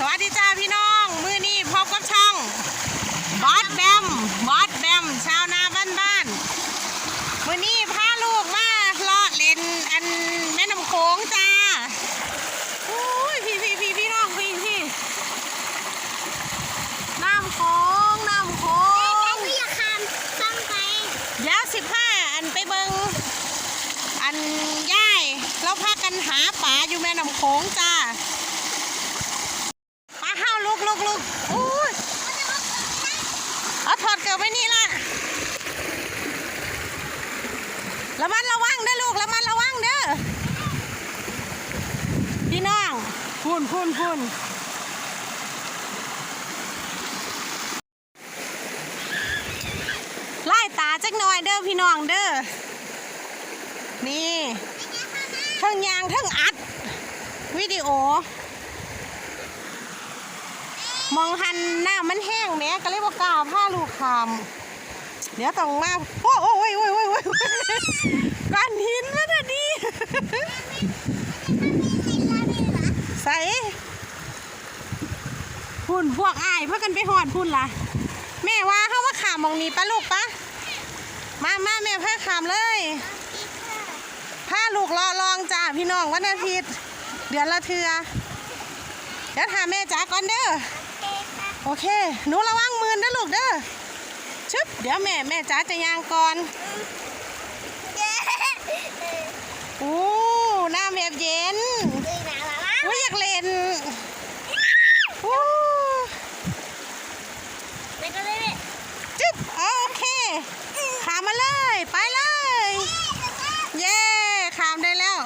สวัสดีจ้าพี่น้อง มือนี้พบกับช่องบอสแบมบอสแบมชาวนาบ้านบ้านมือนี้พาลูกมาเลาะเล่นอันแม่น้ำโขงจ้าอุ้ยพี่พี่พี่พี่น้องพี่พี่น้ำโขงน้ำโขงไม่อยากข้ามต้องไปเดี๋ยวสิบห้าอันไปเบิงอันย่ายเราพากันหาป่าอยู่แม่น้ำโขงจ้าปลาห้าวลุกลุกลุกอุ้ยเอาถอดเกลือ ไปนี่ละระมัดระวังเด้อลูกระมัดระวังเด้อพี่น้องพุ่นพุ่นพุ่นไล่ตาจักหน่อยเด้อพี่น้องเด้อนี่เทั้งยางเทั้งอัดวิดีโอ มองหันหน้ามันแห้งแม่ก็เลยบอกกล้าผ้าลูกคำเดี๋ยวต้องมาโอ้โอ้ยโอ้ยโอ้ยโอ้ยก้อนหินมันน่ะดีใส่พุ่นพวกอ้ายพากันไปหอดพุ่นล่ะ แม่ว่าเขาว่าขามมองนี้ปะลูกปะมามาแม่พาขามเลยพาลูกรอลองจ้าพี่น้องวันอาทิตย์ เดือนละเทือเดี๋ยวถามแม่จ๋าก่อนเด้อ โอเค หนูระวังมือนะลูกเด้อชึบเดี๋ยวแม่แม่จ๋าจะยางก่อนอู้น้ำแบบเย็นอุ้ยอยากเล่นอู้จึ๊บโอเค ขามมาเลย ไปเลย เย้ขามได้แล้ว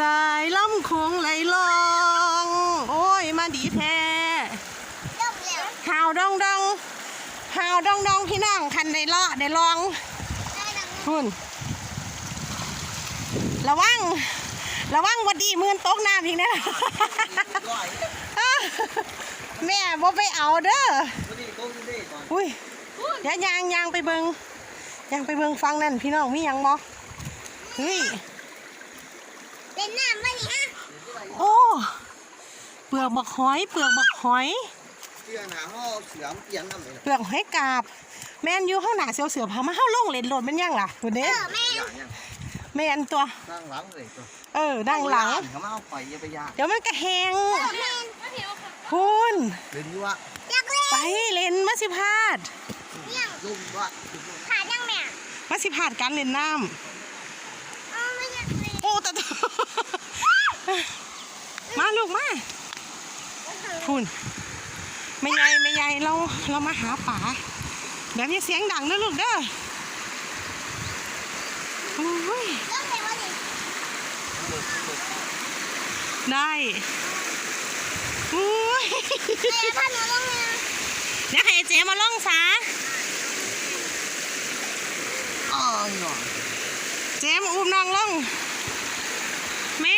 สายล่ำโค้งไหลลอง โอ้ยมาดีแท้หาวดองดองหาวดองดองพี่น้องคันได้เลาะได้ลองหุ่นระวังระวังวัดดีมือนตกน้ำพิงนะแม่บ่ไปเอาเด้ออุ้ยเดี๋ยวยางยางไปเบิงยางไปเบิงฟังนั่นพี่น้องมีหยังบ่เฮ้ย เล่นน้ำมานี่ฮะโอ้เปลือกบักหอย เปลือกบักหอย เสื้อหนาห่อเสือมเอียงน้ำเลยเปลือกหอยกาบ แม่นอยู่ข้างหน้าเสียวเสือพามาเข้าลงเล่นโลดมันยังล่ะตัวเอนี้อแม่อย่างยังแม่นตัวสร้างหลังเลยตัวเออดังหลัง เขามาเอาไปอย่าไปยากเดี๋ยวมันกระแหงแม่คุณเรียนอยู่ว่าอยากเล่นไปเล่นมาสิพาดลุ่มว่าขาดยังแม่มาสิพาดการเล่นน้เออไม่อยากเล่นำโอ้ตะตะ มาลูกมา คุณไม่ใหญ่ไม่ใหญ่เราเรามาหาป่าแบบนี้เสียงดังนะลูกเด้อโอ้ยเล่นแต่ว่าดิได้อุ้ยแม่พาหนูลงเนี่ยเดี๋ยวให้เจ๊มาล่องสาอ้าวหน่อยเจ๊มาอุ้มน้องล่องแม่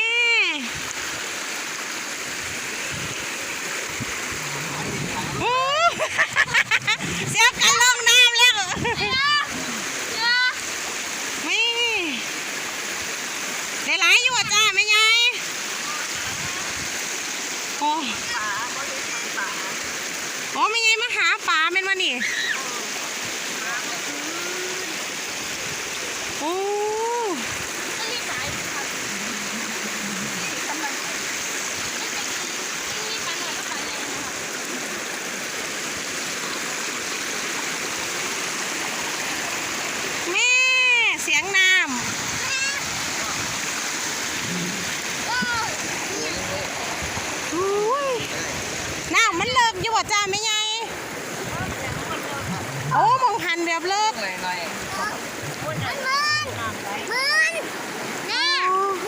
อู้ เสียกันล่องน้ำแล้วไม่ได้หลายอยู่อะจ้าไม่ไงโอ้ โอ้ไม่ไงมาหาปลาเป็นวันนี้โอ้ แม่ เสียงน้ำอุ้ยน้ำมันเลิก อยู่อะจ้าไม่ไงโอ้มองหันแบบเลิกหน่อยหน่อยมันมันมันแม่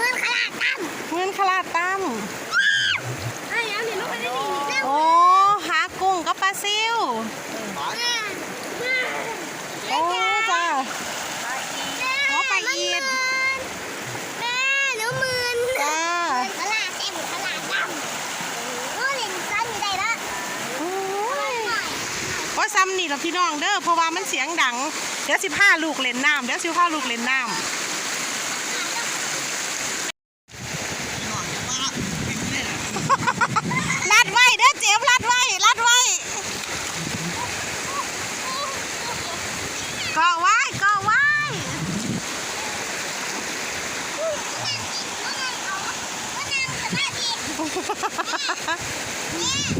มันขนาดตั้มเหมือนขลาดตั้ อซ้ำนี่ละพี่น้องเด้อเพราะว่ามันเสียงดังเดี๋ยวสิบห้าลูกเล่นน้ำเดี๋ยวสิบห้าลูกเล่นน้ำลัดไว้เด้อเจี๊ยบลัดไว้ลัดไว้ก็ไว้ก็ไว้